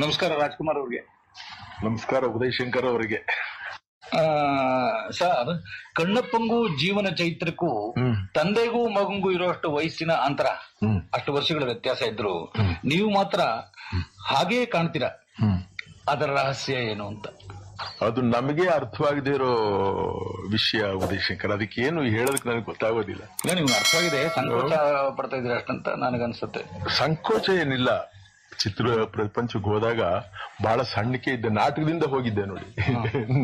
ನಮಸ್ಕಾರ ರಾಜ್ಕುಮಾರ್ ಅವ್ರಿಗೆ. ನಮಸ್ಕಾರ ಉದಯ್ ಶಂಕರ್ ಅವರಿಗೆ. ಸರ್ ಕಣ್ಣಪ್ಪಂಗೂ ಜೀವನ ಚೈತ್ರಕ್ಕೂ ತಂದೆಗೂ ಮಗಂಗೂ ಇರುವಷ್ಟು ವಯಸ್ಸಿನ ಅಂತರ. ಅಷ್ಟು ವರ್ಷಗಳ ವ್ಯತ್ಯಾಸ ಇದ್ರು. ನೀವು ಮಾತ್ರ ಹಾಗೇ ಕಾಣ್ತೀರಾ? ಅದರ ರಹಸ್ಯ ಏನು ಅಂತ? ಅದು ನಮಗೆ ಅರ್ಥವಾಗದೇ ಇರೋ ವಿಷಯ ಉದಯ್ ಶಂಕರ್. ಅದಕ್ಕೆ ಏನು ಹೇಳೋದಕ್ಕೆ ನನಗೆ ಗೊತ್ತಾಗೋದಿಲ್ಲ. ನಿಮ್ಗೆ ಅರ್ಥವಾಗಿದೆ. ಸಂಕೋಚ ಪಡ್ತಾ ಇದ್ರೆ ಅಷ್ಟಂತ ನನಗನ್ಸುತ್ತೆ. ಸಂಕೋಚ ಏನಿಲ್ಲ. ಚಿತ್ರ ಪ್ರಪಂಚಕ್ಕೆ ಹೋದಾಗ ಬಹಳ ಸಣ್ಣಕೆ ಇದ್ದೆ. ನಾಟಕದಿಂದ ಹೋಗಿದ್ದೆ ನೋಡಿ.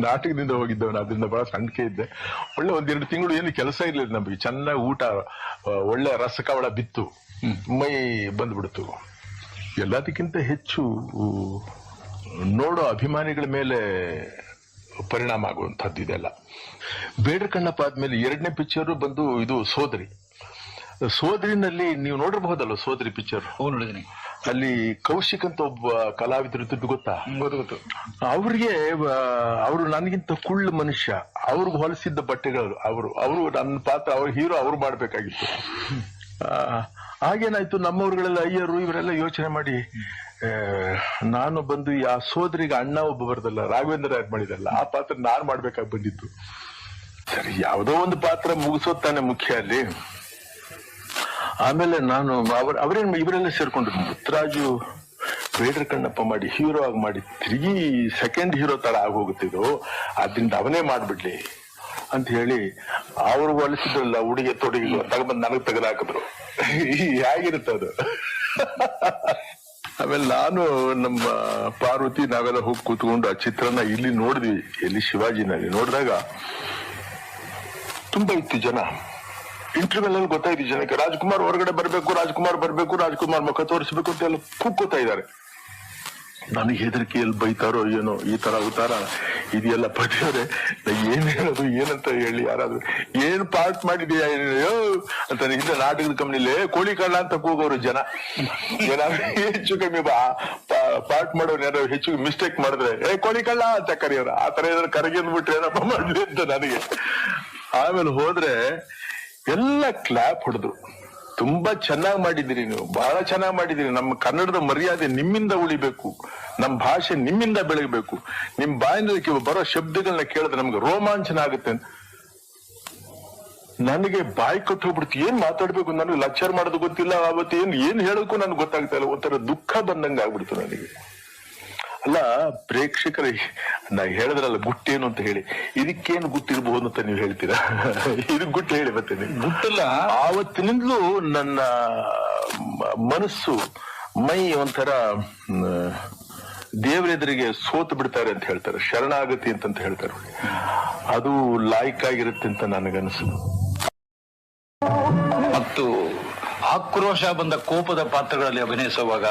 ನಾಟಕದಿಂದ ಹೋಗಿದ್ದೆ ಅದರಿಂದ ಬಹಳ ಸಣ್ಣಕೆ ಇದ್ದೆ. ಒಳ್ಳೆ ಒಂದೆರಡು ತಿಂಗಳು ಏನು ಕೆಲಸ ಇರ್ಲಿಲ್ಲ ನಮಗೆ. ಚೆನ್ನಾಗಿ ಊಟ ಒಳ್ಳೆ ರಸಕವಳ ಬಿತ್ತು. ಮೈ ಬಂದ್ಬಿಡ್ತು. ಎಲ್ಲದಕ್ಕಿಂತ ಹೆಚ್ಚು ನೋಡೋ ಅಭಿಮಾನಿಗಳ ಮೇಲೆ ಪರಿಣಾಮ ಆಗುವಂಥದ್ದು ಇದೆಲ್ಲ. ಬೇಡ್ರ ಕಣ್ಣಪ್ಪ ಆದ್ಮೇಲೆ ಎರಡನೇ ಪಿಕ್ಚರ್ ಬಂದು ಇದು ಸೋದರಿ. ಸೋದರಿನಲ್ಲಿ ನೀವು ನೋಡಿರಬಹುದಲ್ಲ ಸೋದರಿ ಪಿಕ್ಚರ್ ನೋಡಿದೀನಿ ಅಲ್ಲಿ ಕೌಶಿಕ್ ಅಂತ ಒಬ್ಬ ಕಲಾವಿದರು ಇದ್ದದ್ದು ಗೊತ್ತಾ? ಗೊತ್ತು ಗೊತ್ತು. ಅವ್ರಿಗೆ ಅವರು ನನಗಿಂತ ಕುಳ್ಳ ಮನುಷ್ಯ. ಅವ್ರಿಗೆ ಹೊಲಿಸಿದ್ದ ಬಟ್ಟೆಗಳು ಅವರು ಅವರು ನನ್ನ ಪಾತ್ರ ಅವ್ರ ಹೀರೋ ಅವ್ರು ಮಾಡ್ಬೇಕಾಗಿತ್ತು. ಹಾಗೇನಾಯ್ತು? ನಮ್ಮವ್ರುಗಳೆಲ್ಲ ಅಯ್ಯರು ಇವರೆಲ್ಲ ಯೋಚನೆ ಮಾಡಿ ನಾನು ಬಂದು ಆ ಸೋದರಿಗೆ ಅಣ್ಣ ಒಬ್ಬ ಬರ್ದಲ್ಲ ರಾಘವೇಂದ್ರ ಯಾರು ಮಾಡಿದಲ್ಲ ಆ ಪಾತ್ರ ನಾನು ಮಾಡ್ಬೇಕಾಗಿ ಬಂದಿತ್ತು ಸರಿ ಯಾವುದೋ ಒಂದು ಪಾತ್ರ ಮುಗಿಸೋದು ತಾನೆ ಮುಖ್ಯ ಅಲ್ಲಿ. ಆಮೇಲೆ ನಾನು ಅವ್ರ ಅವರೇನ್ ಇವರೆಲ್ಲ ಸೇರ್ಕೊಂಡ್ರು ಮುತ್ತರಾಜು ಬೇಡ್ರ ಕಣ್ಣಪ್ಪ ಮಾಡಿ ಹೀರೋ ಆಗಿ ಮಾಡಿ ತಿರುಗಿ ಸೆಕೆಂಡ್ ಹೀರೋ ತರ ಆಗೋಗುತ್ತೆ ಇದು ಅದ್ರಿಂದ ಅವನೇ ಮಾಡ್ಬಿಡ್ಲಿ ಅಂತ ಹೇಳಿ ಅವ್ರು ಹೊಲಿಸಿದ್ರಲ್ಲ ಉಡುಗೆ ತೊಡುಗೆ ತಗೊಂಡ್ ನನಗ್ ತೆಗೆದಾಕಿದ್ರು ಹೇಗಿರುತ್ತೆ ಅದು? ಆಮೇಲೆ ನಾನು ನಮ್ಮ ಪಾರ್ವತಿ ನಾವೆಲ್ಲ ಹೋಗಿ ಕೂತ್ಕೊಂಡು ಆ ಚಿತ್ರನ ಇಲ್ಲಿ ನೋಡಿದ್ವಿ, ಎಲ್ಲಿ ಶಿವಾಜಿನಲ್ಲಿ ನೋಡಿದಾಗ, ತುಂಬಾ ಇತ್ತು ಜನ. ಇಂಟರ್ವ್ಯೂ ಅಲ್ಲಿ ಗೊತ್ತಾಯ್ತು ಜನಕ್ಕೆ. ರಾಜ್ಕುಮಾರ್ ಹೊರಗಡೆ ಬರ್ಬೇಕು, ರಾಜ್ಕುಮಾರ್ ಬರ್ಬೇಕು, ರಾಜ್ಕುಮಾರ್ ಮುಖ ತೋರಿಸ್ಬೇಕು ಅಂತ ಎಲ್ಲ ಕೂಗ್ಕೋತಾ ಇದ್ದಾರೆ. ನನಗೆ ಹೆದರಿಕೆ ಎಲ್ಲಿ ಬೈತಾರೋ ಏನೋ ಈ ತರ ಅವತಾರ ಇದೆಲ್ಲ ಪಡೆಯೋರೆ ಏನ್ ಹೇಳೋದು, ಏನಂತ ಹೇಳಿ ಯಾರಾದ್ರೂ. ಏನ್ ಪಾರ್ಟ್ ಮಾಡಿದ್ಯಾ ಅಂತ ಹಿಂದೆ ನಾಟಕದ ಕಂಪ್ನಿಲಿ ಕೋಳಿ ಕಳ್ಳ ಅಂತ ಕೂಗೋರು ಜನ. ಏನಾದ್ರು ಹೆಚ್ಚು ಕಮ್ಮಿ ಪಾರ್ಟ್ ಮಾಡೋರು ಯಾರು ಹೆಚ್ಚು ಮಿಸ್ಟೇಕ್ ಮಾಡಿದ್ರೆ, ಏ, ಕೋಳಿ ಕಳ್ಳ ಅಂತ ಕರೆಯೋರು. ಆ ತರ ಏನಾದ್ರು ಕರಗಿದ್ಬಿಟ್ರೆ ಏನಪ್ಪ ಅಂತ ನನಗೆ. ಆಮೇಲೆ ಹೋದ್ರೆ ಎಲ್ಲ ಕ್ಲಾಪ್ ಹೊಡೆದ್ರು. ತುಂಬಾ ಚೆನ್ನಾಗಿ ಮಾಡಿದಿರಿ ನೀವು. ಬಹಳ ಚೆನ್ನಾಗಿ ಮಾಡಿದಿರಿ ನಮ್ಮ ಕನ್ನಡದ ಮರ್ಯಾದೆ ನಿಮ್ಮಿಂದ ಉಳಿಬೇಕು. ನಮ್ಮ ಭಾಷೆ ನಿಮ್ಮಿಂದ ಬೆಳಗಬೇಕು. ನಿಮ್ ಬಾಯಿನಲ್ಲಿ ಬರೋ ಶಬ್ದಗಳನ್ನ ಕೇಳಿದ್ರೆ ನಮ್ಗೆ ರೋಮಾಂಚನ ಆಗುತ್ತೆ ನನಗೆ ಬಾಯಿ ಕಟ್ಟು ಹೋಗ್ಬಿಡ್ತು. ಏನ್ ಮಾತಾಡ್ಬೇಕು ನನಗೆ ಲೆಕ್ಚರ್ ಮಾಡೋದು ಗೊತ್ತಿಲ್ಲ ಅವತ್ತು ಏನ್ ಏನ್ ಹೇಳೋಕ್ಕೂ ನನ್ಗೆ ಗೊತ್ತಾಗ್ತಾ ಇಲ್ಲ. ಒಂಥರ ದುಃಖ ಬಂದಂಗೆ ಆಗ್ಬಿಡ್ತು ನನಗೆ. ಅಲ್ಲ ಪ್ರೇಕ್ಷಕರ ನಾ ಹೇಳಿದ್ರಲ್ಲ ಗುಟ್ಟೇನು ಅಂತ ಹೇಳಿ. ಇದಕ್ಕೇನು ಗುಟ್ಟಿರ್ಬಹುದು ಅಂತ ನೀವು ಹೇಳ್ತೀರಾ? ಇದು ಗುಟ್ಟು ಹೇಳಿ ಬರ್ತೇನೆ ಗುಟ್ಟಲ್ಲ? ಆವತ್ತಿನಿಂದಲೂ ನನ್ನ ಮನಸ್ಸು ಮೈ ಒಂಥರ ದೇವರೆದುರಿಗೆ ಸೋತು ಬಿಡ್ತಾರೆ ಅಂತ ಹೇಳ್ತಾರೆ. ಶರಣಾಗತಿ ಅಂತಂತ ಹೇಳ್ತಾರೆ ಅದು ಲಾಯ್ಕ್ ಆಗಿರುತ್ತೆ ಅಂತ ನನಗನ್ಸು ಮತ್ತು ಆಕ್ರೋಶ ಬಂದ ಕೋಪದ ಪಾತ್ರಗಳಲ್ಲಿ ಅಭಿನಯಿಸುವಾಗ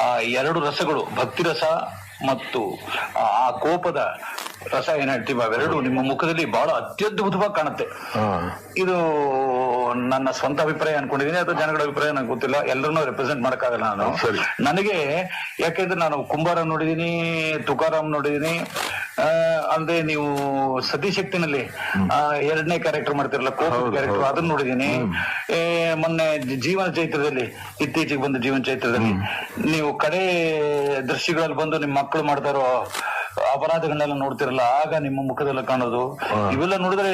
ಆ ಎರಡು ರಸಗಳು ಭಕ್ತಿ ರಸ ಮತ್ತು ಆ ಕೋಪದ ರಸ ಏನ್ ಎರಡು ನಿಮ್ಮ ಮುಖದಲ್ಲಿ ಬಹಳ ಅತ್ಯದ್ಭುತವಾಗಿ ಕಾಣುತ್ತೆ. ಇದು ನನ್ನ ಸ್ವಂತ ಅಭಿಪ್ರಾಯ ಅನ್ಕೊಂಡಿದೀನಿ ಅಥವಾ ಜನಗಳ ಅಭಿಪ್ರಾಯ ನನಗೆ ಗೊತ್ತಿಲ್ಲ. ಎಲ್ಲರನ್ನೂ ರೆಪ್ರೆಸೆಂಟ್ ಮಾಡಕ್ಕಾಗಲ್ಲ ನಾನು. ನನಗೆ ಯಾಕೆಂದ್ರೆ ನಾನು ಕುಂಬಾರ ನೋಡಿದೀನಿ ತುಕಾರಾಮ್ ನೋಡಿದೀನಿ ಅಂದ್ರೆ ನೀವು ಸತಿಶಕ್ತಿನಲ್ಲಿ ಎರಡನೇ ಕ್ಯಾರೆಕ್ಟರ್ ಮಾಡ್ತಿರಲ್ಲ ಕೋಪ ಕ್ಯಾರೆಕ್ಟರ್ ಅದನ್ನ ನೋಡಿದೀನಿ. ಮೊನ್ನೆ ಜೀವನ ಚೈತ್ರದಲ್ಲಿ ಇತ್ತೀಚೆಗೆ ಬಂದ ಜೀವನ ಚೈತ್ರದಲ್ಲಿ ನೀವು ಕಡೆ ದೃಶ್ಯಗಳಲ್ಲಿ ಬಂದು ನಿಮ್ಮ ಮಕ್ಕಳು ಮಾಡ್ತಾ ಇರೋ ಅಪರಾಧಗಳನ್ನೆಲ್ಲ ನೋಡ್ತಿರಲ್ಲ ಆಗ ನಿಮ್ಮ ಮುಖದಲ್ಲಿ ಕಾಣೋದು. ಇವೆಲ್ಲ ನೋಡಿದ್ರೆ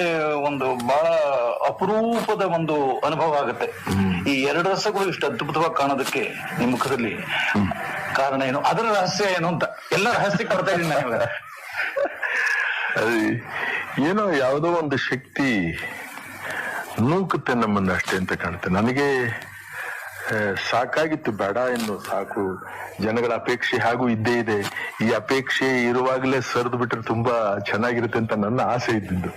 ಒಂದು ಬಹಳ ಅಪರೂಪದ ಒಂದು ಅನುಭವ ಆಗುತ್ತೆ. ಈ ಎರಡು ರಸಗಳು ಇಷ್ಟು ಅದ್ಭುತವಾಗಿ ಕಾಣೋದಕ್ಕೆ ನಿಮ್ಮ ಮುಖದಲ್ಲಿ ಕಾರಣ ಏನು? ಅದರ ರಹಸ್ಯ ಏನು ಅಂತ. ಎಲ್ಲ ರಹಸ್ಯ ಕೊಡ್ತಾ ಇದ್ದೀನಿ ನಾನು. ಏನೋ ಯಾವುದೋ ಒಂದು ಶಕ್ತಿ ನೂಕುತ್ತೆ ನಮ್ಮನ್ನ ಅಷ್ಟೇ ಅಂತ ಕಾಣುತ್ತೆ. ನನಗೆ ಸಾಕಾಗಿತ್ತು ಬೇಡ ಎನ್ನು ಸಾಕು. ಜನಗಳ ಅಪೇಕ್ಷೆ ಹಾಗೂ ಇದ್ದೇ ಇದೆ. ಈ ಅಪೇಕ್ಷೆ ಇರುವಾಗಲೇ ಸರಿದು ಬಿಟ್ಟರೆ ತುಂಬಾ ಚೆನ್ನಾಗಿರುತ್ತೆ ಅಂತ ನನ್ನ ಆಸೆ ಇದ್ದಿದ್ದು.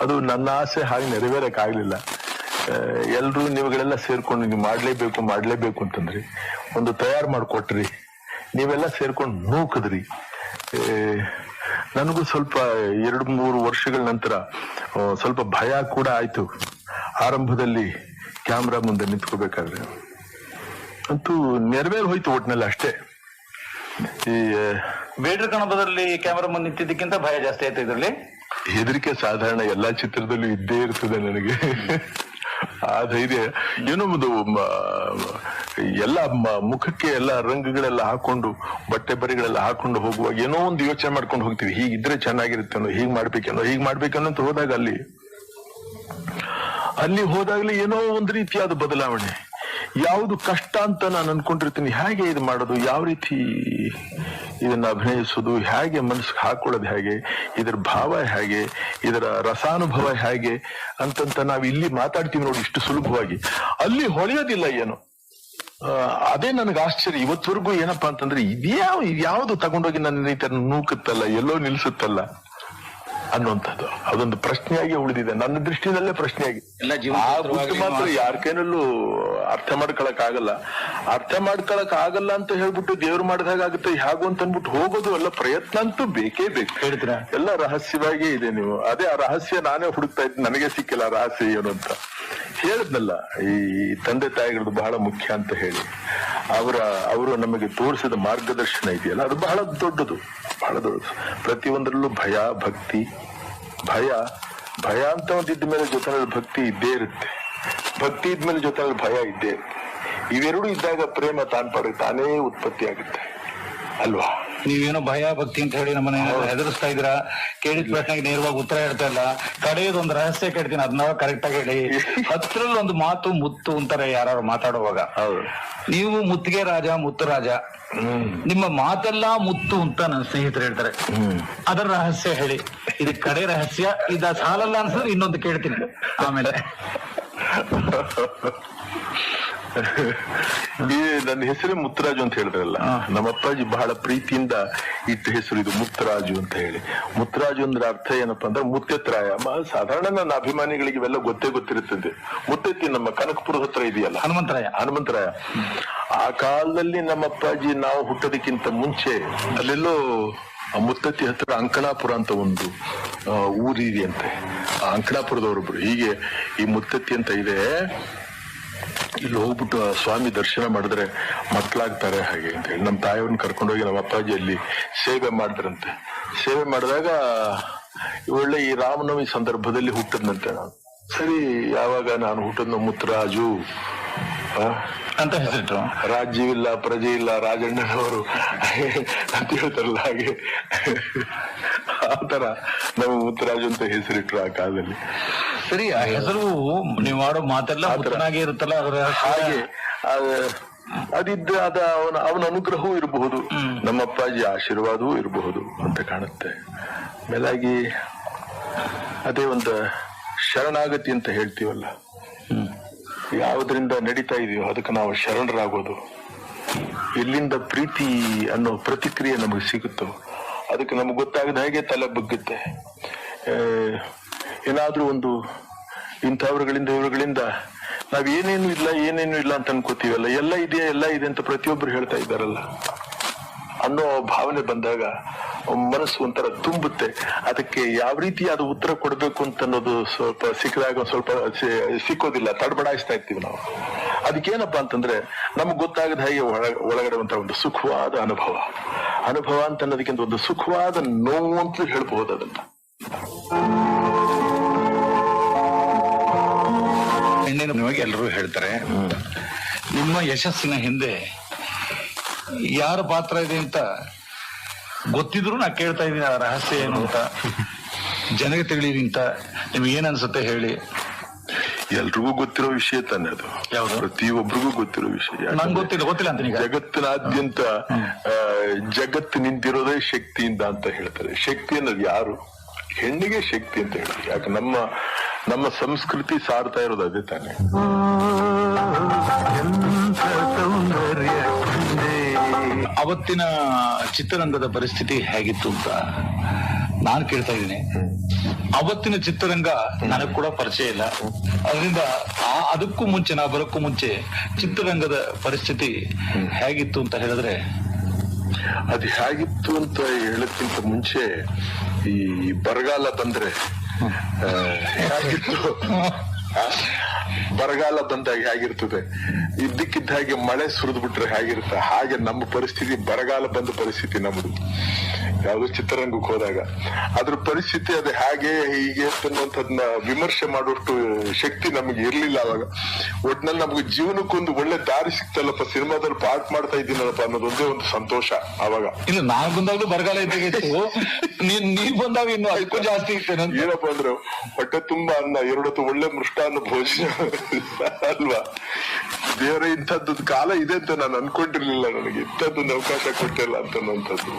ಅದು ನನ್ನ ಆಸೆ ಹಾಗೆ ನೆರವೇರಕ್ಕಾಗಲಿಲ್ಲ ಎಲ್ಲರೂ ನೀವುಗಳೆಲ್ಲ ಸೇರ್ಕೊಂಡು ನೀವು ಮಾಡಲೇಬೇಕು ಮಾಡಲೇಬೇಕು ಅಂತಂದ್ರಿ. ಒಂದು ತಯಾರು ಮಾಡ್ಕೊಟ್ರಿ. ನೀವೆಲ್ಲ ಸೇರ್ಕೊಂಡು ನೂಕದ್ರಿ. ನನಗೂ ಸ್ವಲ್ಪ ಎರಡು ಮೂರು ವರ್ಷಗಳ ನಂತರ ಸ್ವಲ್ಪ ಭಯ ಕೂಡ ಆಯ್ತು. ಆರಂಭದಲ್ಲಿ ಕ್ಯಾಮ್ರಾ ಮುಂದೆ ನಿಂತ್ಕೋಬೇಕಾದ್ರೆ. ಅಂತೂ ನೆರವೇರ್ ಹೋಯ್ತು ಒಟ್ನಲ್ಲಿ ಅಷ್ಟೇ. ಈ ಬೇಡ್ರ ಕಣಬದಲ್ಲಿ ಕ್ಯಾಮರಾ ಮುಂದೆ ನಿಂತಿದ್ದಕ್ಕಿಂತ ಭಯ ಜಾಸ್ತಿ ಆಯ್ತು ಇದರಲ್ಲಿ. ಹೆದರಿಕೆ ಸಾಧಾರಣ ಎಲ್ಲಾ ಚಿತ್ರದಲ್ಲೂ ಇದ್ದೇ ಇರ್ತದೆ ನನಗೆ. ಆ ಧೈರ್ಯ. ಏನೋ ಒಂದು ಎಲ್ಲ ಮುಖಕ್ಕೆ ಎಲ್ಲ ರಂಗುಗಳೆಲ್ಲ ಹಾಕೊಂಡು, ಬಟ್ಟೆ ಬರಿಗಳೆಲ್ಲ ಹಾಕೊಂಡು ಹೋಗುವಾಗ ಏನೋ ಒಂದು ಯೋಚನೆ ಮಾಡ್ಕೊಂಡು ಹೋಗ್ತೀವಿ. ಹೀಗಿದ್ರೆ ಚೆನ್ನಾಗಿರುತ್ತೆ ಅನ್ನೋ, ಹೀಗ್ ಮಾಡ್ಬೇಕನ್ನೋ ಹೀಗ್ ಮಾಡ್ಬೇಕನ್ನೋ ಅಂತ ಹೋದಾಗ ಅಲ್ಲಿ ಅಲ್ಲಿ ಹೋದಾಗ್ಲೇ ಏನೋ ಒಂದು ರೀತಿಯಾದ ಬದಲಾವಣೆ. ಯಾವುದು ಕಷ್ಟ ಅಂತ ನಾನು ಅನ್ಕೊಂಡಿರ್ತೀನಿ. ಹೇಗೆ ಇದು ಮಾಡೋದು? ಯಾವ ರೀತಿ ಇದನ್ನ ಅಭಿನಯಿಸೋದು? ಹೇಗೆ ಮನಸ್ಸಿಗೆ ಹಾಕೊಳ್ಳೋದು ಹೇಗೆ? ಇದರ ಭಾವ ಹೇಗೆ? ಇದರ ರಸಾನುಭವ ಹೇಗೆ? ಅಂತಂತ ನಾವು ಇಲ್ಲಿ ಮಾತಾಡ್ತೀವಿ ನೋಡಿ ಇಷ್ಟು ಸುಲಭವಾಗಿ. ಅಲ್ಲಿ ಹೊಳೆಯೋದಿಲ್ಲ ಏನು. ಅದೇ ನನಗೆ ಆಶ್ಚರ್ಯ. ಇವತ್ತವರೆಗೂ ಏನಪ್ಪಾ ಅಂತಂದ್ರೆ ಇದ್ಯಾವ ಇದ್ಯಾವುದು ತಗೊಂಡೋಗಿ ನನ್ನ ರೀತಿ ನೂಕುತ್ತಲ್ಲ, ಎಲ್ಲೋ ನಿಲ್ಸುತ್ತಲ್ಲ. ಅನ್ನುವಂಥದ್ದು. ಅದೊಂದು ಪ್ರಶ್ನೆಯಾಗಿ ಉಳಿದಿದೆ. ನನ್ನ ದೃಷ್ಟಿನಲ್ಲೇ ಪ್ರಶ್ನೆಯಾಗಿ. ಆ ಮಾತ್ರ ಯಾರ ಕೈನಲ್ಲೂ ಅರ್ಥ ಮಾಡ್ಕೊಳಕ್ ಆಗಲ್ಲ ಅರ್ಥ ಮಾಡ್ಕೊಳಕ್ ಆಗಲ್ಲ ಅಂತ ಹೇಳ್ಬಿಟ್ಟು ದೇವ್ರು ಮಾಡಿದಾಗ ಆಗುತ್ತೆ. ಹೇಗು ಅಂತ ಅನ್ಬಿಟ್ಟು ಹೋಗೋದು ಎಲ್ಲ ಪ್ರಯತ್ನ ಅಂತೂ ಬೇಕೇ ಬೇಕು. ಹೇಳಿದ್ರ ಎಲ್ಲ ರಹಸ್ಯವಾಗೇ ಇದೆ ನೀವು. ಅದೇ ಆ ರಹಸ್ಯ ನಾನೇ ಹುಡುಕ್ತಾ ಇದ್ದೆ. ನನಗೆ ಸಿಕ್ಕಿಲ್ಲ ರಹಸ್ಯ ಏನು ಅಂತ. ಹೇಳಿದ್ನಲ್ಲ ಈ ತಂದೆ ತಾಯಿಗಳದ್ದು ಬಹಳ ಮುಖ್ಯ ಅಂತ ಹೇಳಿ. ಅವರ ಅವರು ನಮಗೆ ತೋರಿಸಿದ ಮಾರ್ಗದರ್ಶನ ಇದೆಯಲ್ಲ ಅದು ಬಹಳ ದೊಡ್ಡದು. ಬಹಳ ದೊಡ್ಡದು. ಪ್ರತಿಯೊಂದರಲ್ಲೂ ಭಯ ಭಕ್ತಿ ಭಯ ಭಯ ಅಂತ ಒಂದಿದ್ದ ಮೇಲೆ ಜೊತೆನಲ್ಲಿ ಭಕ್ತಿ ಇದ್ದೇ ಇರುತ್ತೆ ಭಕ್ತಿ ಇದ್ಮೇಲೆ ಜೊತೆನಲ್ಲಿ ಭಯ ಇದ್ದೇ ಇರುತ್ತೆ ಇವೆರಡು ಇದ್ದಾಗ ಪ್ರೇಮ ತಾನ್ ಪಾಡಿಗೆ ತಾನೇ ಉತ್ಪತ್ತಿ ಆಗುತ್ತೆ ಅಲ್ವಾ ನೀವೇನೋ ಭಯ ಭಕ್ತಿ ಅಂತ ಹೇಳಿ ನಮ್ಮನ್ನ ಏನಾದ್ರು ಹೆದರ್ಸ್ತಾ ಇದ್ದೀರಾ? ಕೇಳಿದ ಪ್ರಶ್ನೆಗೆ ನೇರವಾಗಿ ಉತ್ತರ ಹೇಳ್ತಾ ಇಲ್ಲ. ಕಡೆಯದೊಂದು ರಹಸ್ಯ ಕೇಳ್ತೀನಿ ಅದನ್ನ ಕರೆಕ್ಟ್ ಆಗಿ ಹೇಳಿ. ಹತ್ರಲ್ಲಿ ಒಂದು ಮಾತು ಮುತ್ತು ಅಂತಾರೆ ಯಾರು ಮಾತಾಡುವಾಗ. ಹೌದು. ನೀವು ಮುತ್ತಿಗೆ ರಾಜ ಮುತ್ತು ರಾಜ. ನಿಮ್ಮ ಮಾತೆಲ್ಲ ಮುತ್ತು ಅಂತ ನನ್ನ ಸ್ನೇಹಿತರು ಹೇಳ್ತಾರೆ. ಅದರ ರಹಸ್ಯ ಹೇಳಿ. ಇದು ಕಡೆ ರಹಸ್ಯ ಇದ ಸಾಲಲ್ಲ ಅನ್ಸಿದ್ರೆ ಇನ್ನೊಂದು ಕೇಳ್ತೀನಿ. ಆಮೇಲೆ. ಈ ನನ್ನ ಹೆಸರೇ ಮುತ್ತರಾಜು ಅಂತ ಹೇಳಿದ್ರಲ್ಲ. ನಮ್ಮ ಅಪ್ಪಾಜಿ ಬಹಳ ಪ್ರೀತಿಯಿಂದ ಇಟ್ಟ ಹೆಸರು ಇದು ಮುತ್ತರಾಜು ಅಂತ ಹೇಳಿ. ಮುತ್ತರಾಜು ಅಂದ್ರೆ ಅರ್ಥ ಏನಪ್ಪಾ ಅಂದ್ರೆ ಮುತ್ತೆತ್ರಾಯ. ಸಾಧಾರಣ ನನ್ನ ಅಭಿಮಾನಿಗಳಿಗೆ ಇವೆಲ್ಲ ಗೊತ್ತೇ ಗೊತ್ತಿರುತ್ತದೆ. ಮುತ್ತೆತ್ತಿ ನಮ್ಮ ಕನಕಪುರದ ಹತ್ರ ಇದೆಯಲ್ಲ? ಹನುಮಂತರಾಯ. ಹನುಮಂತರಾಯ. ಆ ಕಾಲದಲ್ಲಿ ನಮ್ಮ ಅಪ್ಪಾಜಿ ನಾವು ಹುಟ್ಟೋದಕ್ಕಿಂತ ಮುಂಚೆ ಅಲ್ಲೆಲ್ಲೋ ಆ ಮುತ್ತತ್ತಿ ಹತ್ರ ಅಂಕಣಾಪುರ ಅಂತ ಒಂದು ಊರಿದೆಯಂತೆ ಆ ಅಂಕಣಾಪುರದವರೊಬ್ರು. ಹೀಗೆ ಈ ಮುತ್ತತ್ತಿ ಅಂತ ಇದೆ. ಇಲ್ಲಿ ಹೋಗ್ಬಿಟ್ಟು ಸ್ವಾಮಿ ದರ್ಶನ ಮಾಡಿದ್ರೆ ಮಕ್ಕಳಾಗ್ತಾರೆ ಹಾಗೆ ಅಂತ ಹೇಳಿ. ನಮ್ಮ ತಾಯಿಯವ್ರನ್ನ ಕರ್ಕೊಂಡೋಗಿ ನಮ್ಮ ಅಪ್ಪಾಜಿ ಅಲ್ಲಿ ಸೇವೆ ಮಾಡಿದ್ರಂತೆ. ಸೇವೆ ಮಾಡಿದಾಗ ಒಳ್ಳೆ ಈ ರಾಮನವಮಿ ಸಂದರ್ಭದಲ್ಲಿ ಹುಟ್ಟದ್ನಂತೆ ನಾನು. ಸರಿ, ಯಾವಾಗ ನಾನು ಹುಟ್ಟದ್ನ ಮುತ್ತರಾಜು ಅಂತ ಹೆಸರಿಟ್ರು ರಾಜ್ಯವಿಲ್ಲ ಪ್ರಜೆ ಇಲ್ಲ ರಾಜಣ್ಣನವರು. ಅಂತ ಹೇಳ್ತಾರಲ್ಲ ಹಾಗೆ. ಆತರ ನಾವು ಮುತ್ತರಾಜು ಅಂತ ಹೆಸರಿಟ್ರು ಆ ಕಾಲದಲ್ಲಿ. ಸರಿ ಆ ಹೆಸರು ನೀವು ಮಾಡೋ ಮಾತೆಲ್ಲ ಮುತ್ತನಾಗೆ ಇರುತ್ತಲ್ಲ ಅದರ ಹಾಗೆ ಅದಿದ್ದ ಅದ ಅವನ ಅವನ ಅನುಗ್ರಹವೂ ಇರಬಹುದು. ನಮ್ಮ ಅಪ್ಪಾಜಿ ಆಶೀರ್ವಾದವೂ ಇರಬಹುದು ಅಂತ ಕಾಣುತ್ತೆ. ಮೇಲಾಗಿ ಅದೇ ಒಂದು ಶರಣಾಗತಿ ಅಂತ ಹೇಳ್ತೀವಲ್ಲ. ಹ್ಮ್. ಯಾವುದರಿಂದ ನಡೀತಾ ಇದೆಯೋ ಅದಕ್ಕೆ ನಾವು ಶರಣರಾಗೋದು. ಎಲ್ಲಿಂದ ಪ್ರೀತಿ ಅನ್ನೋ ಪ್ರತಿಕ್ರಿಯೆ ನಮಗೆ ಸಿಗುತ್ತೋ ಅದಕ್ಕೆ ನಮ್ಗೆ ಗೊತ್ತಾಗದ ಹಾಗೆ ತಲೆ ಬಗ್ಗುತ್ತೆ. ಏನಾದರೂ ಒಂದು ಇಂಥವ್ರಗಳಿಂದ ಇವರುಗಳಿಂದ ನಾವು ಏನೇನು ಇಲ್ಲ ಏನೇನು ಇಲ್ಲ ಅಂತ ಅನ್ಕೋತೀವಲ್ಲ, ಎಲ್ಲ ಇದೆಯಾ, ಎಲ್ಲ ಇದೆ ಅಂತ ಪ್ರತಿಯೊಬ್ರು ಹೇಳ್ತಾ ಇದ್ದಾರಲ್ಲ. ಅನ್ನೋ ಭಾವನೆ ಬಂದಾಗ ಮನಸ್ಸು ಒಂಥರ ತುಂಬುತ್ತೆ. ಅದಕ್ಕೆ ಯಾವ ರೀತಿಯಾದ ಉತ್ತರ ಕೊಡಬೇಕು ಅಂತ ಅನ್ನೋದು ಸ್ವಲ್ಪ ಸಿಕ್ಕಿದಾಗ ಒಂದ್ ಸ್ವಲ್ಪ ಸಿಕ್ಕೋದಿಲ್ಲ. ತಡಬಡಾಯಿಸ್ತಾ ಇರ್ತೀವಿ ನಾವು. ಅದಕ್ಕೇನಪ್ಪಾ ಅಂತಂದ್ರೆ ನಮ್ಗೆ ಗೊತ್ತಾಗದ ಹಾಗೆ ಒಳ- ಒಳಗಡೆ ಒಂಥರ ಒಂದು ಸುಖವಾದ ಅನುಭವ. ಅನುಭವ ಅಂತ ಅನ್ನೋದಕ್ಕಿಂತ ಒಂದು ಸುಖವಾದ ನೋವು ಅಂತಲೂ ಹೇಳ್ಬಹುದು ಅದನ್ನ. ನಿಮಗೆ ಎಲ್ಲರೂ ಹೇಳ್ತಾರೆ ನಿಮ್ಮ ಯಶಸ್ಸಿನ ಹಿಂದೆ ಯಾರ ಪಾತ್ರ ಇದೆ ಅಂತ ಗೊತ್ತಿದ್ರು ನಾ ಕೇಳ್ತಾ ಇದ್ದೀನಿ ಆ ರಹಸ್ಯ ಏನು ಅಂತ. ಜನಗೆ ತಿಳಿಲಿ ಅಂತ ನಿಮ್ಗೆ ಏನ್ ಅನ್ಸುತ್ತೆ ಹೇಳಿ. ಎಲ್ರಿಗೂ ಗೊತ್ತಿರೋ ವಿಷಯ ತಾನೆ ಅದು. ಯಾವ್ದು? ಪ್ರತಿಯೊಬ್ಬರಿಗೂ ಗೊತ್ತಿರೋ ವಿಷಯ. ನಂಗೆ ಯಾಕಂದ್ರೆ ಗೊತ್ತಿಲ್ಲ ಗೊತ್ತಿಲ್ಲ ಅಂತ ಈಗ ಜಗತ್ತಿನಾದ್ಯಂತ ಆ, ಜಗತ್ತು ನಿಂತಿರೋದೇ ಶಕ್ತಿಯಿಂದ ಅಂತ ಹೇಳ್ತಾರೆ. ಶಕ್ತಿ ಅನ್ನೋದು ಯಾರು? ಹೆಣ್ಣಿಗೆ ಶಕ್ತಿ ಅಂತ ಹೇಳ್ತಾರೆ ಯಾಕೆ ನಮ್ಮ ನಮ್ಮ ಸಂಸ್ಕೃತಿ ಸಾರ್ತಾ ಇರೋದು ಅದೇ ತಾನೆ. ಅವತ್ತಿನ ಚಿತ್ರರಂಗದ ಪರಿಸ್ಥಿತಿ ಹೇಗಿತ್ತು ಅಂತ ನಾನು ಕೇಳ್ತಾ ಇದ್ದೀನಿ. ಅವತ್ತಿನ ಚಿತ್ರರಂಗ ನನಗ್ ಕೂಡ ಪರಿಚಯ ಇಲ್ಲ. ಅದರಿಂದ ಆ- ಅದಕ್ಕೂ ಮುಂಚೆ ನಾ ಬರೋಕ್ಕೂ ಮುಂಚೆ ಚಿತ್ರರಂಗದ ಪರಿಸ್ಥಿತಿ ಹೇಗಿತ್ತು ಅಂತ ಹೇಳಿದ್ರೆ? ಅದು ಹೇಗಿತ್ತು ಅಂತ ಹೇಳಕ್ಕಿಂತ ಮುಂಚೆ ಈ ಬರಗಾಲ ಬಂದ್ರೆ ಹೇಗಿತ್ತು? ಬರಗಾಲ ಬಂದಾಗ ಹೇಗಿರ್ತದೆ? ಇದ್ದಕ್ಕಿದ್ದ ಹಾಗೆ ಮಳೆ ಸುರಿದು ಬಿಟ್ರೆ ಹೇಗಿರುತ್ತೆ? ಹಾಗೆ ನಮ್ಮ ಪರಿಸ್ಥಿತಿ ಬರಗಾಲ ಬಂದ ಪರಿಸ್ಥಿತಿ ನಮ್ಮದು ಯಾವ್ದು ಚಿತ್ರರಂಗಕ್ಕೆ ಹೋದಾಗ. ಅದ್ರ ಪರಿಸ್ಥಿತಿ ಅದು ಹೇಗೆ ಹೀಗೆ ಅನ್ನುವಂಥದ್ನ ವಿಮರ್ಶೆ ಮಾಡುವಷ್ಟು ಶಕ್ತಿ ನಮಗೆ ಇರ್ಲಿಲ್ಲ ಅವಾಗ. ಒಟ್ನಲ್ಲಿ ನಮ್ಗೆ ಜೀವನಕ್ಕೊಂದು ಒಳ್ಳೆ ದಾರಿ ಸಿಕ್ತಲ್ಲಪ್ಪ. ಸಿನಿಮಾದಲ್ಲಿ ಪಾರ್ಟ್ ಮಾಡ್ತಾ ಇದ್ದೀನಲ್ಲಪ್ಪ ಅನ್ನೋದೊಂದೇ ಒಂದು ಸಂತೋಷ ಅವಾಗ. ಇಲ್ಲ ನಾನು ಬಂದಾಗ ಬರಗಾಲ ಇದ್ದಾಗಿತ್ತು ನೀನ್ ನೀ ಬಂದಾಗ ಇನ್ನು ಅದಕ್ಕೂ ಜಾಸ್ತಿ ಏನಪ್ಪ ಅಂದ್ರೆ ಹೊಟ್ಟೆ ತುಂಬಾ ಅನ್ನ ಎರಡತ್ತು ಒಳ್ಳೆ ಮೃಷ್ಟ ಅನ್ನ ಭೋಜನ ಅಲ್ವಾ? ದೇವರ ಇಂಥದ್ದು ಕಾಲ ಇದೆ ಅಂತ ನಾನು ಅನ್ಕೊಂಡಿರ್ಲಿಲ್ಲ ನನಗೆ. ಇಂಥದ್ದೊಂದು ಅವಕಾಶ ಕೊಟ್ಟಿಲ್ಲ ಅಂತ ಅನ್ನುವಂಥದ್ದು.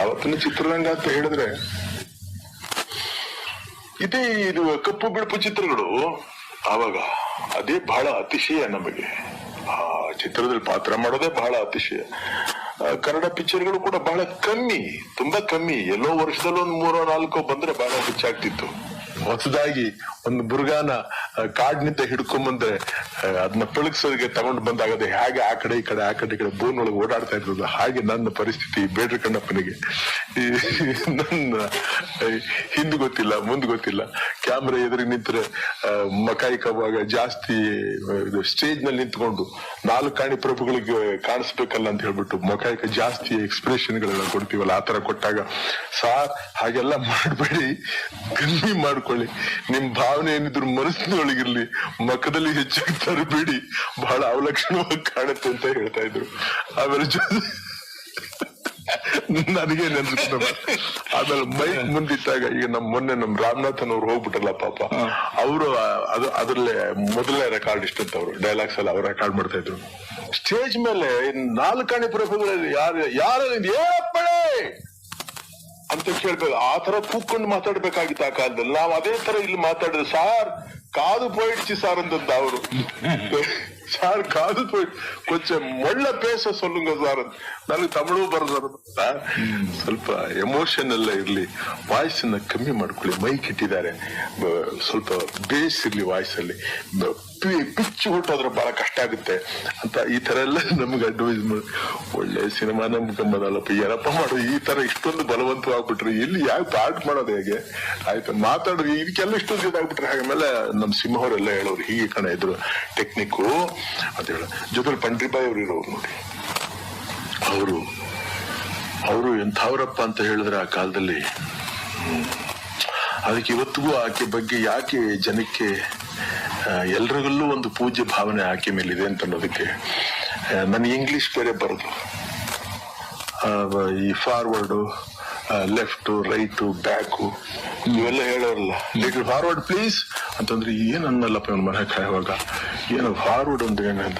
ಆವತ್ತಿನ ಚಿತ್ರರಂಗ ಅಂತ ಹೇಳಿದ್ರೆ, ಇದೇ ಇದು ಕಪ್ಪು ಬಿಳುಪು ಚಿತ್ರಗಳು. ಆವಾಗ ಅದೇ ಬಹಳ ಅತಿಶಯ ನಮಗೆ. ಆ ಚಿತ್ರದಲ್ಲಿ ಪಾತ್ರ ಮಾಡೋದೇ ಬಹಳ ಅತಿಶಯ. ಕನ್ನಡ ಪಿಕ್ಚರ್ಗಳು ಕೂಡ ಬಹಳ ಕಮ್ಮಿ, ತುಂಬಾ ಕಮ್ಮಿ. ಎಲ್ಲೋ ವರ್ಷದಲ್ಲಿ ಒಂದ್ ಮೂರೋ ನಾಲ್ಕೋ ಬಂದ್ರೆ ಬಹಳ ಹೆಚ್ಚಾಗ್ತಿತ್ತು. ಹೊಸದಾಗಿ ಒಂದು ಬುರ್ಗಾನ ಕಾಡಿನಿಂದ ಹಿಡ್ಕೊಂಬಂದ್ರೆ ಅದನ್ನ ಪಳಗ್ಸೋದಕ್ಕೆ ತಗೊಂಡ್ ಅದು ಹೇಗೆ ಆ ಕಡೆ ಈ ಕಡೆ, ಆ ಕಡೆ ಈ ಕಡೆ ಬೋನ್ ಒಳಗೆ ಓಡಾಡ್ತಾ ಇರ್ತದೆ ಹಾಗೆ ನನ್ನ ಪರಿಸ್ಥಿತಿ ಬೇಡ್ರ ಕಣ್ಣಪ್ಪನಿಗೆ. ನನ್ನ ಹಿಂದ್ ಗೊತ್ತಿಲ್ಲ, ಮುಂದ್ ಗೊತ್ತಿಲ್ಲ. ಕ್ಯಾಮ್ರಾ ಎದುರಿಗೆ ನಿಂತ್ರೆ ಮಕಾಯಿ ಕವಾಗ ಜಾಸ್ತಿ ಸ್ಟೇಜ್ನಲ್ಲಿ ನಿಂತ್ಕೊಂಡು ನಾಲ್ಕು ಕಾಣಿ ಪ್ರಭುಗಳಿಗೆ ಕಾಣಿಸ್ಬೇಕಲ್ಲ ಅಂತ ಹೇಳ್ಬಿಟ್ಟು ಮಕಾಯಿಕ ಜಾಸ್ತಿ ಎಕ್ಸ್ಪ್ರೆಷನ್ ಗಳೆಲ್ಲ ಕೊಡ್ತೀವಲ್ಲ ಆತರ ಕೊಟ್ಟಾಗ, ಸಾರ್, ಹಾಗೆಲ್ಲ ಮಾಡಬೇಡಿ, ಕಮ್ಮಿ ಮಾಡ್ಕೊಳ್ಳಿ ನಿಮ್ ಭಾವನೆ ಏನಿದ್ರು ಮನಸ್ಸಿನೊಳಗಿರ್ಲಿ ಮಖದಲ್ಲಿ ಹೆಚ್ಚಾಗಿ ತರಬೇಡಿ ಬಹಳ ಅವಲಕ್ಷಣವಾಗಿ ಕಾಣುತ್ತೆ ಅಂತ ಹೇಳ್ತಾ ಇದ್ರು. ಆಮೇಲೆ ನನಗೆ ನೆನ್ಸ್ಕೊಂಡ ಆಮೇಲೆ ಮೈಕ್ ಮುಂದಿಟ್ಟಾಗ ಈಗ ನಮ್ ಮೊನ್ನೆ ನಮ್ ರಾಮನಾಥನ್ ಅವ್ರು ಹೋಗ್ಬಿಟ್ಟಲ್ಲ ಪಾಪ. ಅವರು ಅದು ಅದ್ರಲ್ಲೇ ಮೊದಲನೇ ರೆಕಾರ್ಡ್ ಇಷ್ಟಂತ ಅವರು ಡೈಲಾಗ್ಸ್ ಎಲ್ಲ ಅವ್ರು ರೆಕಾರ್ಡ್ ಮಾಡ್ತಾ ಇದ್ರು. ಸ್ಟೇಜ್ ಮೇಲೆ ನಾಲ್ಕಾಣಿ ಪ್ರಭುಗಳಲ್ಲಿ ಯಾರು ಯಾರು ಏನಪ್ಪಳೆ ಅಂತ ಕೇಳ್ಬೇಕು ಆ ತರ ಕೂತ್ಕೊಂಡು ಮಾತಾಡ್ಬೇಕಾಗಿತ್ತು ಆ ಕಾಲದಲ್ಲಿ ನಾವ್ ಅದೇ ತರ ಇಲ್ಲಿ ಮಾತಾಡಿದ್ರೆ ಸಾರ್ ಕಾದು போயிடுச்சு சார் ಅಂತಂದ ಅವರು சார் காது போய் கொஞ்சம் ಒಳ್ಳೆ பேச சொல்லுங்க சார் ನನಗೆ ತಮಿಳು ಬರೋದು ಸ್ವಲ್ಪ ಎಮೋಷನ್ ಎಲ್ಲ ಇರ್ಲಿ ವಾಯ್ಸ್ ಅನ್ನ ಕಮ್ಮಿ ಮಾಡ್ಕೊಳ್ಳಿ ಮೈಕ್ ಇಟ್ಟಿದ್ದಾರೆ ಬ- ಸ್ವಲ್ಪ ಬೇಸ್ ಇರ್ಲಿ ವಾಯ್ಸ್ ಅಲ್ಲಿ ಪಿಚ್ ಹೊಟ್ಟೋದ್ರೆ ಬಹಳ ಕಷ್ಟ ಆಗುತ್ತೆ ಅಂತ ಈ ತರ ಎಲ್ಲ ನಮ್ಗೆ ಅಡ್ವೈಸ್ ಮಾಡಿ. ಒಳ್ಳೆ ಸಿನಿಮಾ ನಂಬ್ಕೊಂಬದಲ್ಲಪ್ಪ ಏನಪ್ಪ ಮಾಡು, ಈ ತರ ಇಷ್ಟೊಂದು ಬಲವಂತವಾಗ್ಬಿಟ್ರೆ ಇಲ್ಲಿ ಯಾಕೆ ಪಾರ್ಟ್ ಮಾಡೋದು ಹೇಗೆ? ಆಯ್ತು ಮಾತಾಡೋದು ಇದಕ್ಕೆಲ್ಲ ಇಷ್ಟೊಂದು ಇದಾಗ್ಬಿಟ್ರೆ ಆಮೇಲೆ ನಮ್ ಸಿಂಹವರೆಲ್ಲ ಹೇಳೋರು, ಹೀಗೆ ಕಣ, ಇದ್ರು. ಟೆಕ್ನಿಕ್ಕು ಅಂತ ಹೇಳ. ಜೊತೆಲಿ ಪಂಡ್ರಿಬಾಯಿ ಅವ್ರು ಇರೋರು ನೋಡಿ. ಅವರು ಅವರು ಎಂಥವ್ರಪ್ಪ ಅಂತ ಹೇಳಿದ್ರೆ ಆ ಕಾಲದಲ್ಲಿ ಅದಕ್ಕೆ ಇವತ್ತಿಗೂ ಆಕೆ ಬಗ್ಗೆ ಯಾಕೆ ಜನಕ್ಕೆ ಎಲ್ರಿಗಲ್ಲೂ ಒಂದು ಪೂಜ್ಯ ಭಾವನೆ ಆಕೆ ಮೇಲಿದೆ ಅಂತ ಅನ್ನೋದಕ್ಕೆ ನನ್ನ ಇಂಗ್ಲಿಷ್ ಬೇರೆ ಬರೋದು. ಈ ಫಾರ್ವರ್ಡು ಲೆಫ್ಟು ರೈಟು ಬ್ಯಾಕು ಇವೆಲ್ಲ ಹೇಳೋರಲ್ಲ. ಲಿಟಲ್ ಫಾರ್ವರ್ಡ್ ಪ್ಲೀಸ್ ಅಂತಂದ್ರೆ, ಏನು ಅನ್ನಲ್ಲಪ್ಪ ಮನೆ ಕಾಯುವಾಗ ಏನು ಫಾರ್ವರ್ಡ್ ಅಂತ. ಏನಂತ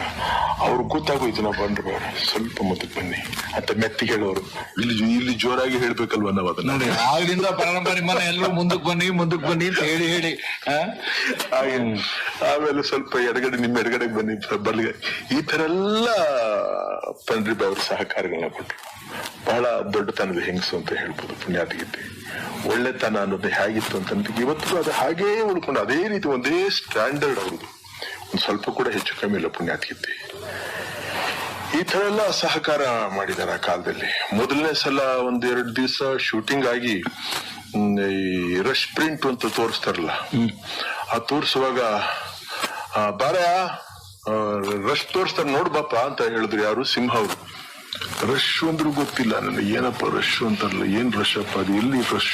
ಅವ್ರು ಗೊತ್ತಾಗೋಯ್ತು ನಾವು ಬಂದ್ರು ಸ್ವಲ್ಪ ಮತ್ತೆ ಬನ್ನಿ. ಅಂತ ಮೆತ್ತಿ ಹೇಳೋರು. ಇಲ್ಲಿ ಇಲ್ಲಿ ಜೋರಾಗಿ ಹೇಳ್ಬೇಕಲ್ವ ನಾವು ಅದನ್ನ? ನೋಡಿ ಆಗ್ಲಿಂದ ಪರಂಪರೆ ಮನೆ ಎಲ್ಲರೂ ಮುಂದಕ್ಕೆ ಬನ್ನಿ ಮುಂದಕ್ಕೆ ಬನ್ನಿ ಅಂತ ಹೇಳಿ ಹೇಳಿ? ಹಾಗೆ. ಆಮೇಲೆ ಸ್ವಲ್ಪ ಎಡಗಡೆ ನಿಮ್ಮ ಎಡಗಡೆಗೆ ಬನ್ನಿ ಬಲ್ಗೆ. ಈ ತರ ಎಲ್ಲ ಪಂಡ್ರಿಬಾಯಿ ಅವ್ರ ಸಹಕಾರಗಳನ್ನ ಕೊಟ್ಟರು ಬಹಳ ದೊಡ್ಡತನದ ಹೆಂಗಸು ಅಂತ ಹೇಳ್ಬೋದು ಪುಣ್ಯಾತಿಗಿದ್ದೆ ಒಳ್ಳೆತನ ಅನ್ನೋದು ಹೇಗಿತ್ತು ಅಂತ ಇವತ್ತು ಅದು ಹಾಗೇ ಉಳ್ಕೊಂಡು ಅದೇ ರೀತಿ ಒಂದೇ ಸ್ಟ್ಯಾಂಡರ್ಡ್ ಅವ್ರದ್ದು. ಸ್ವಲ್ಪ ಕೂಡ ಹೆಚ್ಚು ಕಮ್ಮಿ ಇಲ್ಲ ಪುಣ್ಯಾತಿಗೆ ಈ ತರ ಎಲ್ಲ ಸಹಕಾರ ಮಾಡಿದ್ದಾರೆ ಆ ಕಾಲದಲ್ಲಿ. ಮೊದಲನೇ ಸಲ ಒಂದ್ ಎರಡು ದಿವಸ ಶೂಟಿಂಗ್ ಆಗಿ ಈ ರಶ್ ಪ್ರಿಂಟ್ ಅಂತ ತೋರಿಸ್ತಾರಲ್ಲ ಆ ತೋರಿಸುವಾಗ ಬಾರ ರಶ್ ತೋರಿಸ್ತಾರೆ ನೋಡ್ಬಾಪ ಅಂತ ಹೇಳಿದ್ರು ಯಾರು? ಸಿಂಹ ಅವರು. ರಶ್ ಅಂದ್ರು ಗೊತ್ತಿಲ್ಲ ನನಗೆ ಏನಪ್ಪ ರಶ್ ಅಂತಾರಲ್ಲ ಏನ್ ರಶ್ ಅಪ್ಪ ಅದು ಎಲ್ಲಿ ರಶ್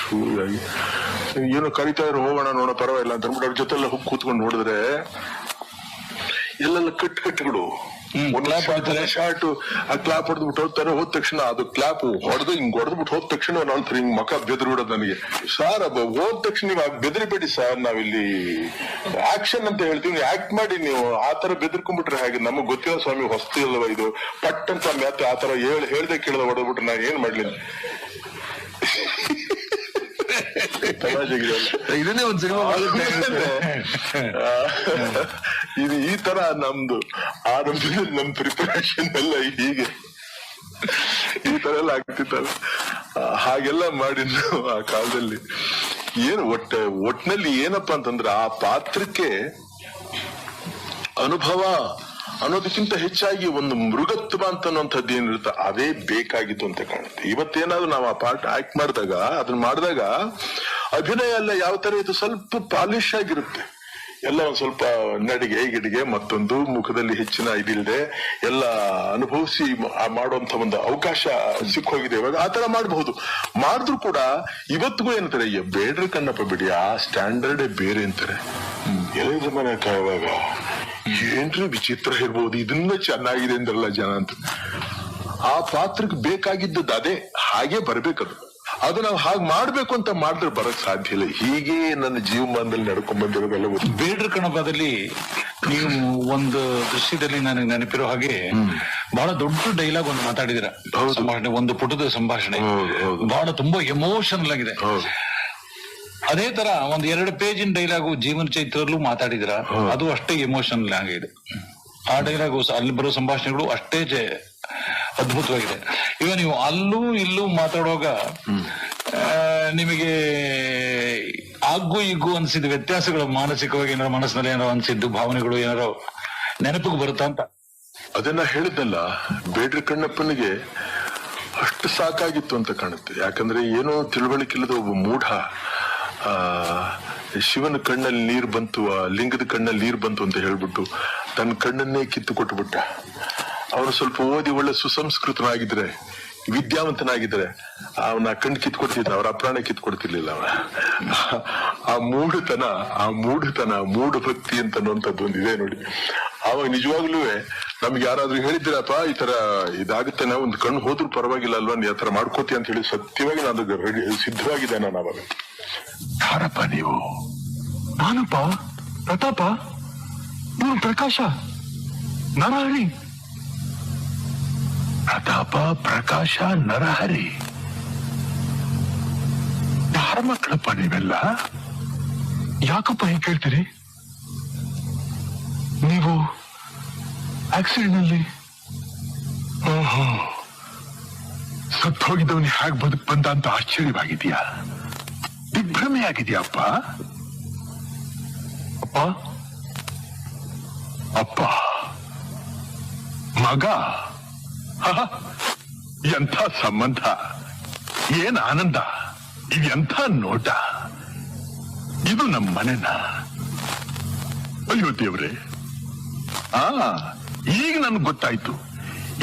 ಏನೋ ಕರಿತಾ ಇರೋ ಹೋಗೋಣ ನೋಡೋ ಪರವಾಗಿಲ್ಲ ಅಂತ ಅಂದ್ಬಿಟ್ಟು ಅವ್ರ ಜೊತೆ ಕೂತ್ಕೊಂಡು ನೋಡಿದ್ರೆ ಎಲ್ಲೆಲ್ಲ ಕಟ್ ಕಟ್ಗಳು. ಶಾರ್ಟ್ ಆ ಕ್ಲಾಪ್ ಹೊಡೆದ್ಬಿಟ್ಟು ಹೋಗ್ತಾರೆ ಹೋದ ತಕ್ಷಣ ಅದು ಕ್ಲಾಪ್ ಹೊಡೆದು ಹಿಂಗ್ ಹೊಡೆದ್ಬಿಟ್ಟು ಹೋದ ತಕ್ಷಣ ನಾನು ಹಿಂಗ್ ಮಕ ಬೆದ್ರಿ ಬಿಡೋದು ನನಗೆ ಸಾರ್ ಅದು ಹೋದ ತಕ್ಷಣ ನೀವು ಬೆದರಿಬೇಡಿ ಸಾರ್ ನಾವಿಲ್ಲಿ ಆಕ್ಷನ್ ಅಂತ ಹೇಳ್ತೀವಿ ಆಕ್ಟ್ ಮಾಡಿ ನೀವು ಆತರ ತರ ಬೆದರ್ಕೊಂಡ್ಬಿಟ್ರೆ ಹಾಗೆ ನಮಗ್ ಗೊತ್ತಿಲ್ಲ ಸ್ವಾಮಿ ಹೊಸ್ತಿ ಅಲ್ವಾ ಇದು ಪಟ್ ಅಂತ ಆತರ ಹೇಳ್ ಹೇಳ್ದೆ ಕೇಳ್ದೆ ಹೊಡೆದ್ಬಿಟ್ರೆ ನಾನು ಏನ್ ಮಾಡ್ಲಿ ತಮಾಷೆಗಿದೆ ಅಲ್ಲ? ಇದನ್ನೇ ಒಂದ್ ಸಿನಿಮಾ ಇದು ಈ ತರ ನಮ್ದು. ಆರಂಭದಲ್ಲಿ ನಮ್ ಪ್ರಿಪರೇಷನ್ ಎಲ್ಲ ಹೀಗೆ. ಈ ತರ ಎಲ್ಲ ಆಗ್ತಿತ್ತಲ್ಲ. ಹಾಗೆಲ್ಲ ಮಾಡಿದ್ದು ಆ ಕಾಲದಲ್ಲಿ. ಏನು ಒಟ್ಟ ಒಟ್ನಲ್ಲಿ ಏನಪ್ಪಾ ಅಂತಂದ್ರೆ ಆ ಪಾತ್ರಕ್ಕೆ ಅನುಭವ ಅನ್ನೋದಕ್ಕಿಂತ ಹೆಚ್ಚಾಗಿ ಒಂದು ಮೃಗತ್ವ ಅಂತ ಅನ್ನೋಂಥದ್ದು ಏನಿರುತ್ತೆ ಅದೇ ಬೇಕಾಗಿತ್ತು ಅಂತ ಕಾಣುತ್ತೆ. ಇವತ್ತೇನಾದ್ರೂ ನಾವು ಆ ಪಾರ್ಟ್ ಆಕ್ಟ್ ಮಾಡಿದಾಗ ಅದನ್ನ ಮಾಡಿದಾಗ ಅಭಿನಯ ಎಲ್ಲ ಯಾವ ತರ ಇದು ಸ್ವಲ್ಪ ಪಾಲಿಶ್ ಆಗಿರುತ್ತೆ. ಎಲ್ಲ ಒಂದ್ ಸ್ವಲ್ಪ ನಡಿಗೆ ಗಿಡಿಗೆ ಮತ್ತೊಂದು ಮುಖದಲ್ಲಿ ಹೆಚ್ಚಿನ ಇದಿಲ್ಲದೆ ಎಲ್ಲ ಅನುಭವಿಸಿ ಮಾಡುವಂತ ಒಂದು ಅವಕಾಶ ಸಿಕ್ಕೋಗಿದೆ ಇವಾಗ. ಆ ತರ ಮಾಡಬಹುದು. ಮಾಡಿದ್ರು ಕೂಡ ಇವತ್ತಿಗೂ ಏನಂತಾರೆ "ಅಯ್ಯ, ಬೇಡ್ರಿ ಕಣ್ಣಪ್ಪ ಬಿಡಿ ಆ ಸ್ಟ್ಯಾಂಡರ್ಡೇ ಬೇರೆ ಅಂತಾರೆ. ಎಲ್ಲ ಜಮಾನ ಕಾಯುವಾಗ ಏನ್ರಿ ವಿಚಿತ್ರ ಹೇಳ್ಬಹುದು ಇದನ್ನ ಚೆನ್ನಾಗಿದೆ ಅಂದ್ರಲ್ಲ ಜನ ಅಂತ. ಆ ಪಾತ್ರಕ್ಕೆ ಬೇಕಾಗಿದ್ದದ್ದು ಅದೇ. ಹಾಗೆ ಬರ್ಬೇಕದು. ಅದು ನಾವು ಹಾಗೆ ಮಾಡ್ಬೇಕು ಅಂತ ಮಾಡಿದ್ರೆ ಬರಕ್ ಸಾಧ್ಯ ಇಲ್ಲ. ಹೀಗೆ ನನ್ನ ಜೀವಮಾನದಲ್ಲಿ ನಡ್ಕೊಂಡ್ ಬಂದಿರೋದೆಲ್ಲ. ಬೇಡ್ರ ಕಣಬದಲ್ಲಿ ನೀವು ಒಂದು ದೃಶ್ಯದಲ್ಲಿ ನನಗೆ ನೆನಪಿರೋ ಹಾಗೆ ಬಹಳ ದೊಡ್ಡ ಡೈಲಾಗ್ ಒಂದು ಮಾತಾಡಿದಿರ ಸಂಭಾಷಣೆ ಒಂದು ಪುಟದ ಸಂಭಾಷಣೆ. ಬಹಳ ತುಂಬಾ ಎಮೋಷನಲ್ ಆಗಿದೆ. ಅದೇ ತರ ಒಂದ್ ಎರಡು ಪೇಜಿನ ಡೈಲಾಗು ಜೀವನ ಚೈತ್ರಲ್ಲೂ ಮಾತಾಡಿದ್ರ. ಅದು ಅಷ್ಟೇ ಎಮೋಷನಲ್ ಆಗಿದೆ ಆ ಡೈಲಾಗು ಅಲ್ಲಿ ಬರೋ ಸಂಭಾಷಣೆಗಳು ಅಷ್ಟೇ ಜೆ- ಅದ್ಭುತವಾಗಿದೆ. ಈಗ ನೀವು ಅಲ್ಲೂ ಇಲ್ಲೂ ಮಾತಾಡುವಾಗ ನಿಮಗೆ ಆಗ್ಗು ಇಗ್ಗು ಅನ್ಸಿದ ವ್ಯತ್ಯಾಸಗಳು ಮಾನಸಿಕವಾಗಿ ಏನಾರ ಮನಸ್ಸಿನಲ್ಲಿ ಏನಾರ ಅನ್ಸಿದ್ದು ಭಾವನೆಗಳು ಏನಾರ ನೆನಪಿಗೆ ಬರುತ್ತಾ ಅಂತ? ಅದನ್ನ ಹೇಳಿದ್ನಲ್ಲ ಬೇಡ್ರಿ ಕಣ್ಣಪ್ಪನಿಗೆ ಅಷ್ಟು ಸಾಕಾಗಿತ್ತು ಅಂತ ಕಾಣುತ್ತೆ. ಯಾಕಂದ್ರೆ ಏನೋ ತಿಳುವಳಿಕೆ ಇಲ್ಲದ ಒಬ್ಬ ಮೂಢ. ಶಿವನ ಕಣ್ಣಲ್ಲಿ ನೀರ್ ಬಂತು, ಆ, ಲಿಂಗದ ಕಣ್ಣಲ್ಲಿ ನೀರ್ ಬಂತು ಅಂತ ಹೇಳ್ಬಿಟ್ಟು ತನ್ನ ಕಣ್ಣನ್ನೇ ಕಿತ್ತು ಕೊಟ್ಬಿಟ್ಟ ಅವನು ಸ್ವಲ್ಪ ಓದಿ ಒಳ್ಳೆ ಸುಸಂಸ್ಕೃತನಾಗಿದ್ರೆ, ವಿದ್ಯಾವಂತನಾಗಿದ್ರೆ, ಅವನ ಕಣ್ಣು ಕಿತ್ಕೊಡ್ತಿದ್ದ ಅವ್ರ ಅಪ್ರಾಣ ಕಿತ್ಕೊಡ್ತಿರ್ಲಿಲ್ಲ ಅವ ಆ ಮೂಢತನ ಆ ಮೂಢತನ ಮೂಢ ಭಕ್ತಿ ಅಂತ ಅನ್ನುವಂಥದ್ದು ಒಂದಿದೆ ನೋಡಿ. ಅವಾಗ ನಿಜವಾಗ್ಲೂ ನಮ್ಗೆ ಯಾರಾದ್ರೂ ಹೇಳಿದ್ರಪ್ಪ ಈ ತರ ಇದಾಗುತ್ತೆ, ನಾವು ಒಂದು ಕಣ್ಣು ಹೋದ್ರೂ ಪರವಾಗಿಲ್ಲ ಅಲ್ವಾ, ನೀ ಆತರ ಮಾಡ್ಕೋತಿ ಅಂತ ಹೇಳಿ ಸತ್ಯವಾಗಿ ನಾನು ಸಿದ್ಧವಾಗಿದೆ ನಾನು ಅವಾಗ ಯಾರಪ್ಪ ನೀವು? ನಾನಪ್ಪ? ಪ್ರತಾಪ? ನೀವು ಪ್ರಕಾಶ? ನರಹರಿ? ಪ್ರತಾಪ, ಪ್ರಕಾಶ, ನರಹರಿ? ಯಾರ ಮಕ್ಕಳಪ್ಪ ನೀವೆಲ್ಲ? ಯಾಕಪ್ಪ ಹೀಗೆ ಕೇಳ್ತೀರಿ? ನೀವು ಆಕ್ಸಿಡೆಂಟ್ನಲ್ಲಿ ಸತ್ತು ಹೋಗಿದ್ದವನು ಹೇಗೆ ಬದುಕು ಬಂದ ಅಂತ ಆಶ್ಚರ್ಯವಾಗಿದೆಯಾ ದಿಗ್ಭ್ರಮೆ ಆಗಿದೆಯಪ್ಪ ಅಪ್ಪ? ಅಪ್ಪ. ಮಗ? ಎಂಥ ಸಂಬಂಧ? ಏನ್ ಆನಂದ? ಇದು ಎಂಥ ನೋಟ? ಇದು ನಮ್ಮ ಮನೆನ ಅಯ್ಯೋ ದೇವ್ರೆ. ಆ ಈಗ ನನ್ಗೆ ಗೊತ್ತಾಯ್ತು.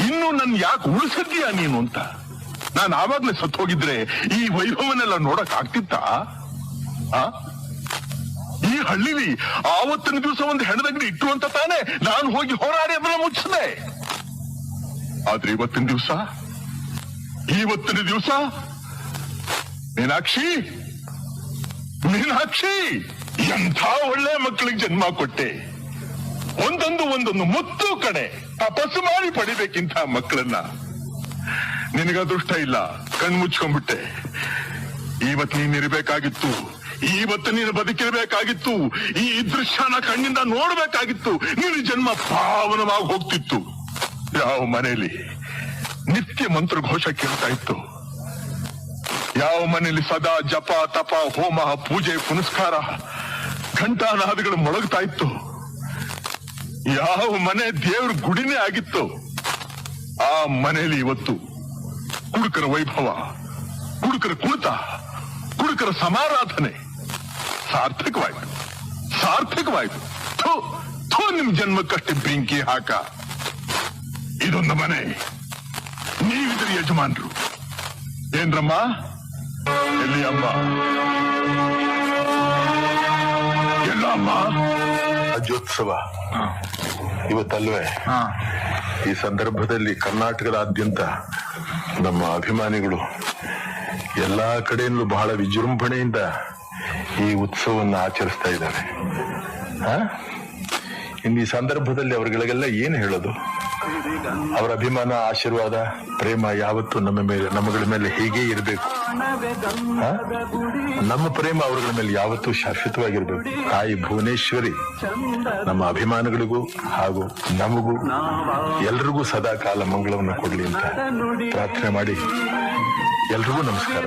ಇನ್ನು ನನ್ ಯಾಕೆ ಉಳಿಸಿದ್ಯಾ ನೀನು ಅಂತ. ನಾನು ಆವಾಗ್ಲೇ ಸತ್ತು ಹೋಗಿದ್ರೆ ಈ ವೈಭವನೆಲ್ಲ ನೋಡಕ್ ಆಗ್ತಿತ್ತ? ಈ ಹಳ್ಳಿಲಿ ಆವತ್ತಿನ ದಿವಸ ಒಂದು ಹೆಣದಂಗಡಿ ಇಟ್ಟು ಅಂತ ತಾನೆ ನಾನು ಹೋಗಿ ಹೋರಾಡಿ ಅದನ್ನ ಮುಚ್ಚಿದೆ. ಆದ್ರೆ ಇವತ್ತಿನ ದಿವಸ? ಇವತ್ತಿನ ದಿವಸ? ಮೀನಾಕ್ಷಿ? ಮೀನಾಕ್ಷಿ, ಎಂಥ ಒಳ್ಳೆ ಮಕ್ಕಳಿಗೆ ಜನ್ಮ ಕೊಟ್ಟೆ. ಒಂದೊಂದು ಒಂದೊಂದು ಮುತ್ತು ಕಡೆ ತಪಸ್ಸು ಮಾಡಿ ಪಡಿಬೇಕಿಂತ ಮಕ್ಕಳನ್ನ. ನಿನಗ ಅದೃಷ್ಟ ಇಲ್ಲ ಕಣ್ ಮುಚ್ಕೊಂಡ್ಬಿಟ್ಟೆ. ಇವತ್ತು ನೀನ್ ಇರಬೇಕಾಗಿತ್ತು ಇವತ್ತು ನೀನು ಬದುಕಿರಬೇಕಾಗಿತ್ತು, ಈ ದೃಶ್ಯನ ಕಣ್ಣಿಂದ ನೋಡ್ಬೇಕಾಗಿತ್ತು ನಿನ್ನ ಜನ್ಮ ಪಾವನವಾಗಿ ಹೋಗ್ತಿತ್ತು. ಯಾವ ಮನೆಯಲ್ಲಿ ನಿತ್ಯ ಮಂತ್ರ ಘೋಷ ಕೇಳ್ತಾ ಇತ್ತು. ಯಾವ ಮನೆಯಲ್ಲಿ ಸದಾ ಜಪ, ತಪ, ಹೋಮ, ಪೂಜೆ, ಪುನಸ್ಕಾರ ಘಂಟಾನಾದಗಳು ಮೊಳಗ್ತಾ ಇತ್ತು. ಯಾವ ಮನೆ ದೇವ್ರ ಗುಡಿನೇ ಆಗಿತ್ತು ಆ ಮನೆಯಲ್ಲಿ ಇವತ್ತು ಕುಡುಕರ ವೈಭವ ಕುಡುಕರ ಕುಣಿತ ಕುಡುಕರ ಸಮಾರಾಧನೆ ಸಾರ್ಥಕವಾಯ್ತು ಸಾರ್ಥಕವಾಯ್ತು. ಥೋ ಥೋ ನಿಮ್ ಜನ್ಮಕ್ಕಷ್ಟೇ ಬೆಂಕಿ ಹಾಕ. ಇದೊಂದು ಮನೆ. ನೀವಿದ್ರೆ ಯಜಮಾನ್ರು. ಏನ್ರಮ್ಮ? ಎಲ್ಲಿ ಅಮ್ಮ? ಎಲ್ಲ ಅಮ್ಮ ರಾಜ್ಯೋತ್ಸವ ಇವತ್ತಲ್ವೇ ಈ ಸಂದರ್ಭದಲ್ಲಿ ಕರ್ನಾಟಕದಾದ್ಯಂತ ನಮ್ಮ ಅಭಿಮಾನಿಗಳು ಎಲ್ಲಾ ಕಡೆಯಲ್ಲೂ ಬಹಳ ವಿಜೃಂಭಣೆಯಿಂದ ಈ ಉತ್ಸವವನ್ನು ಆಚರಿಸ್ತಾ ಇದ್ದಾರೆ. ಆ? ಇನ್ನು ಈ ಸಂದರ್ಭದಲ್ಲಿ ಅವರುಗಳಿಗೆಲ್ಲ ಏನು ಹೇಳೋದು? ಅವರ ಅಭಿಮಾನ ಆಶೀರ್ವಾದ ಪ್ರೇಮ ಯಾವತ್ತು ನಮ್ಮ ಮೇಲೆ ನಮ್ಮಗಳ ಮೇಲೆ ಹೀಗೆ ಇರಬೇಕು. ನಮ್ಮ ಪ್ರೇಮ ಅವರುಗಳ ಮೇಲೆ ಯಾವತ್ತೂ ಶಾಶ್ವತವಾಗಿರ್ಬೇಕು. ತಾಯಿ ಭುವನೇಶ್ವರಿ ನಮ್ಮ ಅಭಿಮಾನಗಳಿಗೂ ಹಾಗೂ ನಮಗೂ ಎಲ್ರಿಗೂ ಸದಾ ಕಾಲ ಮಂಗಳವನ್ನು ಕೊಡಲಿ ಅಂತ ಪ್ರಾರ್ಥನೆ ಮಾಡಿ. ಎಲ್ರಿಗೂ ನಮಸ್ಕಾರ.